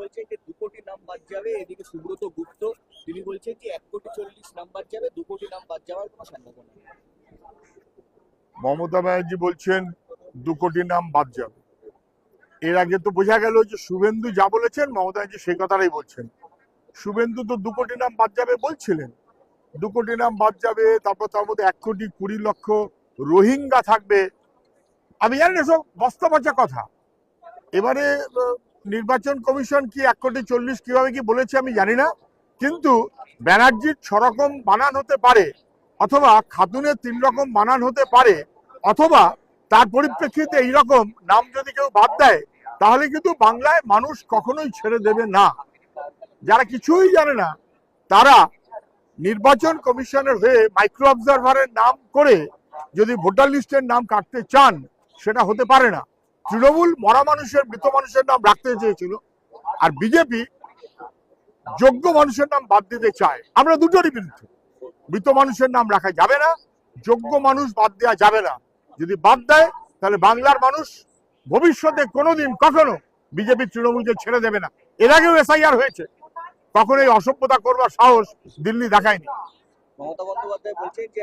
বলছেন যে দু কোটি নাম বাদ যাবে, এদিকে সুব্রত গুপ্ত, তিনি বলছেন যে এক কোটি চল্লিশ নাম বাদ যাবে, দু কোটি নাম বাদ যাওয়ার কোনো সম্ভাবনা মমতা ব্যানার্জি বলছেন দু কোটি নাম বাদ যাবে। এর আগে তো বোঝা গেল যে শুভেন্দু যা বলেছেন, মমতা ব্যানার্জি সেই কথাটাই বলছেন। শুভেন্দু তো দু কোটি নাম বাদ যাবে বলছিলেন। দু কোটি নাম বাদ যাবে, তারপর তার মধ্যে এক কোটি কুড়ি লক্ষ রোহিঙ্গা থাকবে। আমি জানি না, সব বস্তা কথা। এবারে নির্বাচন কমিশন কি এক কোটি চল্লিশ কীভাবে কি বলেছে আমি জানি না, কিন্তু ব্যানার্জির ছরকম বানান হতে পারে, অথবা খাতুনের তিন রকম বানান হতে পারে, অথবা তার পরিপ্রেক্ষিতে এইরকম নাম যদি কেউ বাদ দেয়, তাহলে কিন্তু বাংলায় মানুষ কখনোই ছেড়ে দেবে না। যারা কিছুই জানে না, তারা নির্বাচন কমিশনের হয়ে মাইক্রো অবজারভারের নাম করে যদি ভোটার লিস্টের নাম কাটতে চান, সেটা হতে পারে না। তৃণমূল মরা মানুষের, মৃত মানুষের নাম রাখতে চেয়েছিল। আর বিজেপি যোগ্য মানুষের নাম বাদ দিতে চায়। আমরা দুটোরই বিরুদ্ধে। মৃত মানুষের নাম রাখা যাবে না, যোগ্য মানুষ বাদ দেওয়া যাবে না। যদি বাদ দেয়, তাহলে বাংলার মানুষ ভবিষ্যতে কোনোদিন কখনো বিজেপি তৃণমূলকে ছেড়ে দেবে না। এর আগেও এসআইআর হয়েছে। কখনো এই অসভ্যতা করবার সাহস দিল্লি দেখায়নি। মমতা বন্দ্যোপাধ্যায় বলছেন যে